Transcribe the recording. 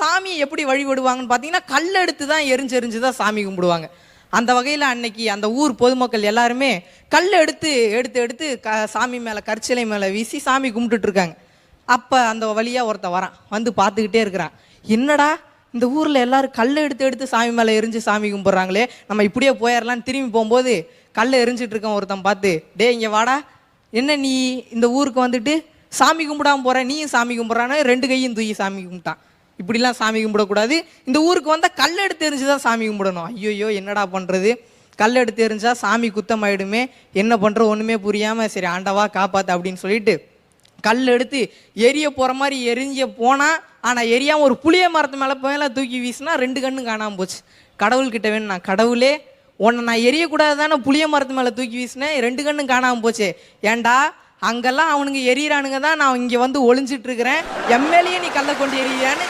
சாமியை எப்படி வழிபடுவாங்கன்னு பார்த்தீங்கன்னா கல் எடுத்து தான் எரிஞ்சு எரிஞ்சு தான் சாமி கும்பிடுவாங்க. அந்த வகையில் அன்னைக்கு அந்த ஊர் பொதுமக்கள் எல்லாருமே கல் எடுத்து எடுத்து எடுத்து க சாமி மேலே கற்சிலை மேலே வீசி சாமி கும்பிட்டுட்ருக்காங்க அப்போ அந்த வழியாக ஒருத்தன் வரான். வந்து பார்த்துக்கிட்டே இருக்கிறான். என்னடா இந்த ஊரில் எல்லாரும் கல் எடுத்து எடுத்து சாமி மேலே எரிஞ்சு சாமி கும்பிட்றாங்களே. நம்ம இப்படியே போயிடலான்னு திரும்பி போகும்போது கல்லை எரிஞ்சிட்டு இருக்கான் ஒருத்தன் பார்த்து டே இங்கே வாடா. என்ன நீ இந்த ஊருக்கு வந்துட்டு சாமி கும்பிடாம போகிற நீயும் சாமி கும்பிட்றான்னு ரெண்டு கையும் தூக்கி சாமி கும்பிட்டான். இப்படிலாம் சாமி கும்பிடக்கூடாது. இந்த ஊருக்கு வந்தால் கல் எடுத்து எரிஞ்சு தான் சாமி கும்பிடணும். ஐயோ என்னடா பண்ணுறது கல் எடுத்து எரிஞ்சா சாமி குத்தமாயிடுமே. என்ன பண்ணுற ஒன்றுமே புரியாமல் சரி ஆண்டவா காப்பாத்து அப்படின்னு சொல்லிட்டு கல் எடுத்து எரிய போகிற மாதிரி எரிஞ்ச போனால் ஆனால் எரியாமல் ஒரு புளிய மரத்து மேலே மேலே தூக்கி வீசினா ரெண்டு கண்ணும் காணாமல் போச்சு. கடவுள்கிட்ட வேணும் நான் கடவுளே. உன்னை நான் எரியக்கூடாது தானே புளிய மரத்து மேலே தூக்கி வீசினேன்? ரெண்டு கண்ணும் காணாமல் போச்சு. ஏன்டா அங்கெல்லாம் அவனுங்க எரியறானுங்க தான் நான் இங்கே வந்து ஒளிஞ்சிட்ருக்கிறேன் எம்எல்ஏ நீ கல்லை கொண்டு எரியான்னு